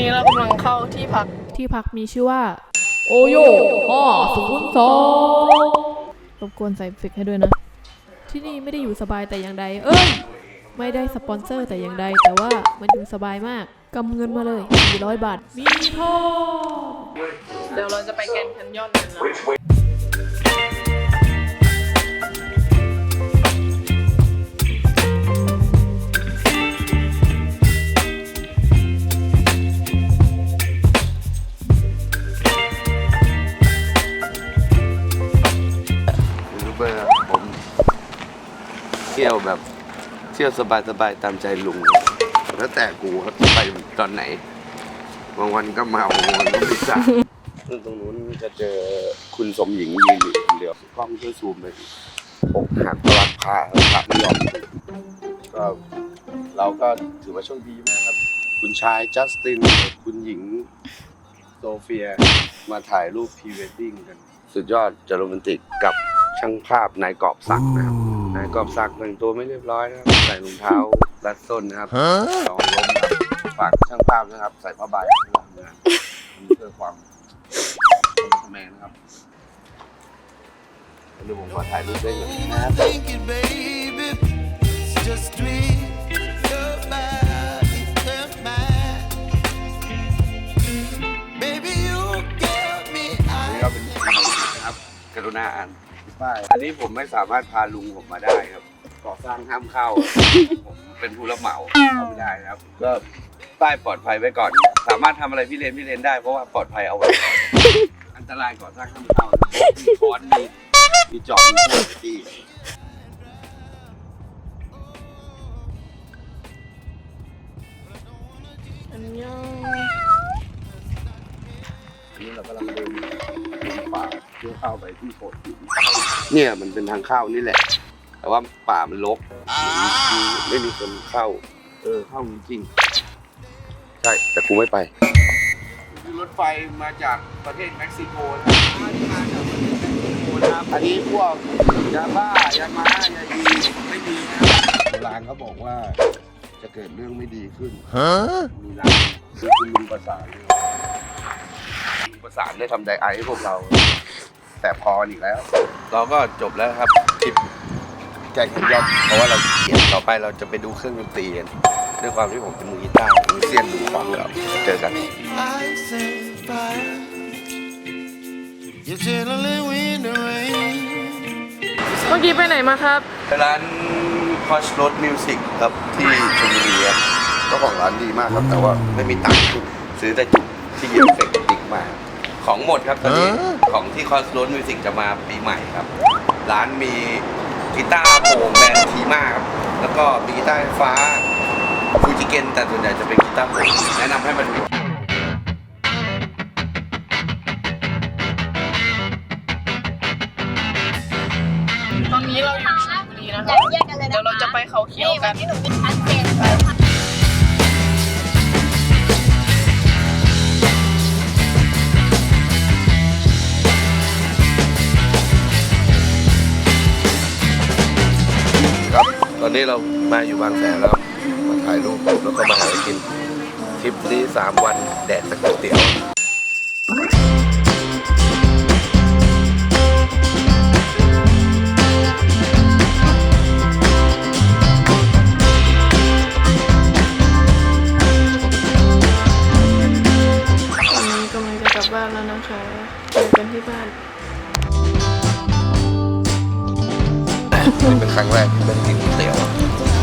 นี้เรากำลังเข้าที่พัก ที่พักมีชื่อว่า โอโยห้อศูนย์สองรบกวนใส่เอฟเฟกต์ให้ด้วยนะ ที่นี่ไม่ได้อยู่สบายแต่อย่างใด เอ้ย ไม่ได้สปอนเซอร์แต่อย่างใด แต่ว่ามันอยู่สบายมากกำเงินมาเลย400บาท มีทองเดี๋ยวเราจะไปแกรนด์แคนยอนกันนะ เที่ยวแบบเที่ยวสบายๆตามใจลุง แล้วแต่กูครับจะไปตอนไหน บางวันก็เมาบางวันก็ไม่สาซึ่งตรงนู้นจะเจอคุณสมหญิงยืนอยู่คนเดียวกล้องช่วยซูมไปอกหักรักพาพาไม่ยอมก็เราก็ถือว่าโชคดีมากครับ คุณชายจัสตินคุณหญิงโซเฟียมาถ่ายรูปพรีเวดดิ้งกัน สุดยอดจะโรแมนติกกับช่างภาพนายกอบศักดิ์นะครับ นายกอบศักดิ์แต่งตัวไม่เรียบร้อยนะครับ ใส่รองเท้ารัดส้นนะครับลองล้มครับฝากช่างภาพนะครับ ใส่ผ้าใบให้เรานะครับเพื่อความความแมนนะครับเดี๋ยวผมขอถ่ายรูปได้เลยนะครับ think it, baby. It's just sweet. Your body and mine. Baby, you get me อันนี้ก็เป็นนะครับกรุณาอ่าน ป้ายอันนี้ผมไม่สามารถพาลุงผมมาได้ครับก่อสร้างห้ามเข้า ผมเป็นผู้รับเหมาเข้าไม่ได้ครับ ก็ป้ายปลอดภัยไว้ก่อน สามารถทำอะไรพี่เลนพี่เลนได้เพราะว่าปลอดภัยเอาไว้ก่อนอันตรายก่อสร้างห้ามเข้ามีค้อนมีมีจอบมีพวกตีอันยองอันนี้เรากำลังเดิน ป่าเพื่อเข้าไปที่โขดหินเนี่ยมันเป็นทางเข้านี่แหละ แต่ว่าป่ามันรกไม่มีคนเข้า เออเข้าจริงๆใช่แต่กูไม่ไปรถไฟมาจากประเทศเม็กซิโกนะครับมาจากประเทศเม็กซิโกนะครับอันนี้พวกยาบ้ายาม้ายาดีไม่ดีนะครับโบราณเขาบอกว่าจะเกิดเรื่องไม่ดีขึ้นมีร้านคือคุณลุงประสานลุงประสานได้ทำไดไอให้พวกเรา แต่พออีกแล้วเราก็จบแล้วครับคลิปแกงขันยอดเพราะว่าเราเขียนต่อไปเราจะไปดูเครื่องดนตรีกันด้วยความที่ผมเป็นมือกีตาร์มือเซียนดูความเราเจอกัน ice and fire. You're chilling in the rain. เมื่อกี้ไปไหนมาครับ ร้านคอชรถมิวสิกครับที่ชลบุรีครับ เจ้าของร้านดีมากครับแต่ว่าไม่มีตังค์ซื้อแต่จุกที่เย็บเฟกติกมา ของหมดครับตอนนี้ของที่คอสรถมิวสิกจะมาปีใหม่ครับ ร้านมีกีตาร์โปร่งแบรนด์ทีมาครับแล้วก็มีกีตาร์ไฟฟ้าฟูจิเกนแต่ส่วนใหญ่จะเป็นกีตาร์โปร่งแนะนำให้มาดูตอนนี้เราอยู่ชลบุรีนะคแยรับกแยกกันเลยนะเดี๋ยวเราจะไปเขาเขียวกันนี่หนูเป็นชัดเจน อนนี้เรามาอยู่บางแสนแล้วครับมาถ่ายรูปแล้วก็มาหาอะไรกินทริปนี้สามวันแดดแต่ก๋วยเตี๋ยวตอนนี้กำลังจะกลับบ้านแล้วนะคะเจอกันที่บ้าน นี่เป็นครั้งแรกที่ได้กินก๋วยเตี๋ยว